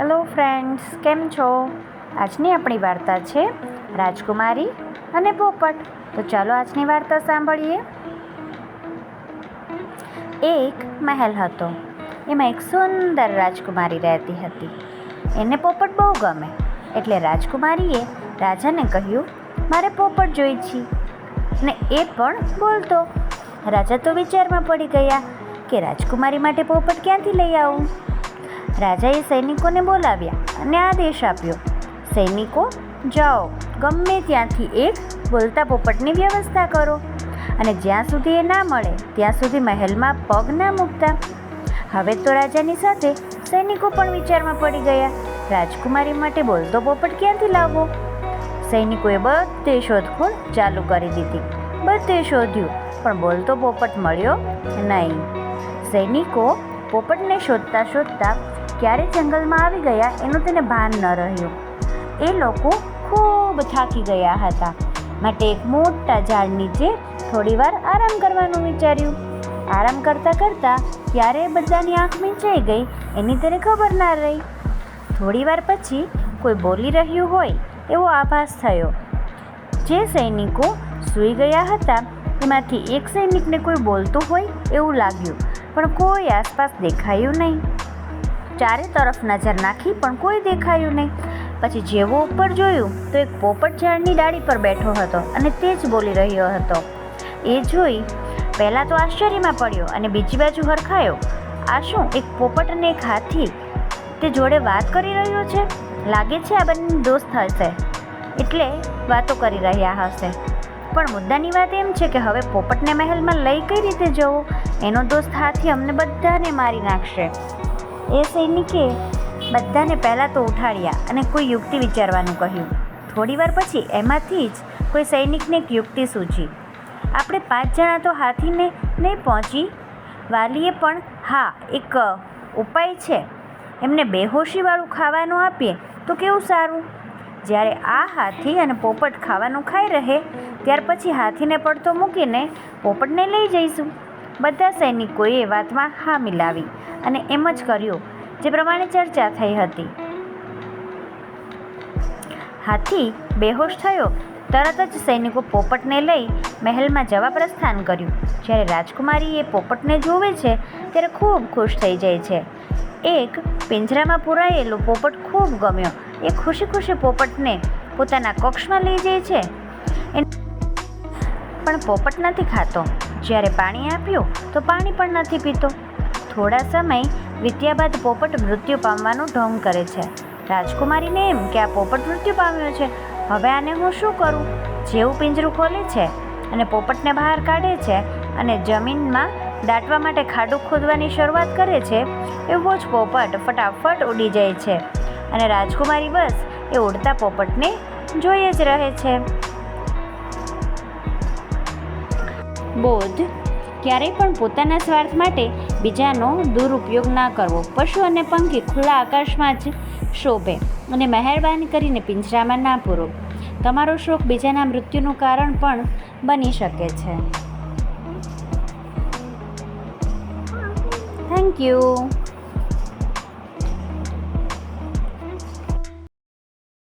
Hello friends કેમ છો? આજની આપણી વાર્તા છે રાજકુમારી અને પોપટ. તો ચાલો આજની વાર્તા સાંભળીએ. એક મહેલ હતો. એમાં એક સુંદર રાજકુમારી રહેતી હતી. એને પોપટ બહુ ગમે. એટલે રાજકુમારીએ રાજાને કહ્યું, મારે પોપટ જોઈ છે ને એ પણ બોલતો, રાજા તો વિચારમાં પડી ગયા કે રાજકુમારી માટે પોપટ ક્યાંથી લઈ આવું? રાજાએ સૈનિકોને બોલાવ્યા અને આદેશ આપ્યો. સૈનિકો, જાઓ, ગમે ત્યાંથી એક બોલતા પોપટની વ્યવસ્થા કરો અને જ્યાં સુધી એ ના મળે, ત્યાં સુધી મહેલમાં પગ ના મૂકતા. હવે તો રાજાની સાથે સૈનિકો પણ વિચારમાં પડી ગયા. રાજકુમારી માટે બોલતો પોપટ ક્યાંથી લાવવો? સૈનિકોએ બધે શોધખોળ ચાલુ કરી દીધી. બધે શોધ્યું, પણ બોલતો પોપટ મળ્યો નહીં. સૈનિકો પોપટને શોધતા શોધતા ક્યારે જંગલમાં આવી ગયા એનું તેને ભાન ન રહ્યું. એ લોકો ખૂબ થાકી ગયા હતા. માટે એક મોટા ઝાડ નીચે થોડીવાર આરામ કરવાનું વિચાર્યું. આરામ કરતાં કરતાં ક્યારે બધાની આંખ મીંચાઈ ગઈ એની તેને ખબર ના રહી. થોડીવાર પછી કોઈ બોલી રહ્યું હોય એવો આભાસ થયો. જે સૈનિકો સૂઈ ગયા હતા એમાંથી એક સૈનિકને કોઈ બોલતું હોય એવું લાગ્યું, પણ કોઈ આસપાસ દેખાયું નહીં. ચારે તરફ નજર નાખી પણ કોઈ દેખાયું નહીં. પછી જેવો ઉપર જોયું તો એક પોપટ ઝાડની ડાળી પર બેઠો હતો અને તે જ બોલી રહ્યો હતો. એ જોઈ પહેલાં તો આશ્ચર્યમાં પડ્યો અને બીજી બાજુ હરખાયો. આ શું, એક પોપટ અને એક હાથી? તે જોડે વાત કરી રહ્યો છે? લાગે છે આ બંને દોસ્ત હશે. એટલે વાતો કરી રહ્યા હશે. પણ મુદ્દાની વાત એમ છે કે હવે પોપટને મહેલમાં લઈ કઈ રીતે જવું? એનો દોસ્ત હાથી અમને બધાને મારી નાખશે. એ સૈનિકે બધાને પહેલાં તો ઉઠાડ્યા અને કોઈ યુક્તિ વિચારવાનું કહ્યું. થોડીવાર પછી એમાંથી જ કોઈ સૈનિકને એક યુક્તિ સૂચી આપણે પાંચ જણા તો હાથીને નહીં પહોંચી? વાલીએ પણ હા, એક ઉપાય છે. એમને બેહોશીવાળું ખાવાનું આપીએ તો કેવું સારું? જ્યારે આ હાથી અને પોપટ ખાવાનું ખાઈ રહે, ત્યાર પછી હાથીને પડતો મૂકીને પોપટને લઈ જઈશું. બધા સૈનિકોએ વાતમાં હા મિલાવી અને એમ જ કર્યું. જે પ્રમાણે ચર્ચા થઈ હતી. હાથી બેહોશ થયો. તરત જ સૈનિકો પોપટને લઈ મહેલમાં જવા પ્રસ્થાન કર્યું. જ્યારે રાજકુમારી એ પોપટને જોવે છે, ત્યારે ખૂબ ખુશ થઈ જાય છે. એક પિંજરામાં પુરાયેલો પોપટ ખૂબ ગમ્યો. એ ખુશી ખુશી પોપટને પોતાના કક્ષમાં લઈ જાય છે. પણ પોપટ નથી ખાતો. જ્યારે પાણી આપ્યું, તો પાણી પણ નથી પીતો. થોડા સમય વીત્યા બાદ પોપટ મૃત્યુ પામવાનું ઢોંગ કરે છે. રાજકુમારીને એમ કે આ પોપટ મૃત્યુ પામ્યો છે. હવે આને હું શું કરું? જેવું પિંજરું ખોલે છે અને પોપટને બહાર કાઢે છે અને જમીનમાં દાટવા માટે ખાડું ખોદવાની શરૂઆત કરે છે, એવો જ પોપટ ફટાફટ ઉડી જાય છે અને રાજકુમારી બસ એ ઉડતા પોપટને જોઈએ જ રહે છે. બોધ ક્યારેય પણ પોતાના સ્વાર્થ માટે બીજાનો દુરુપયોગ ના કરવો. પશુ અને પંખી ખુલ્લા આકાશમાં જ શોભે અને મહેરબાની કરીને પિંજરામાં ના પૂરો. તમારો શોખ બીજાના મૃત્યુનું કારણ પણ બની શકે છે. Thank you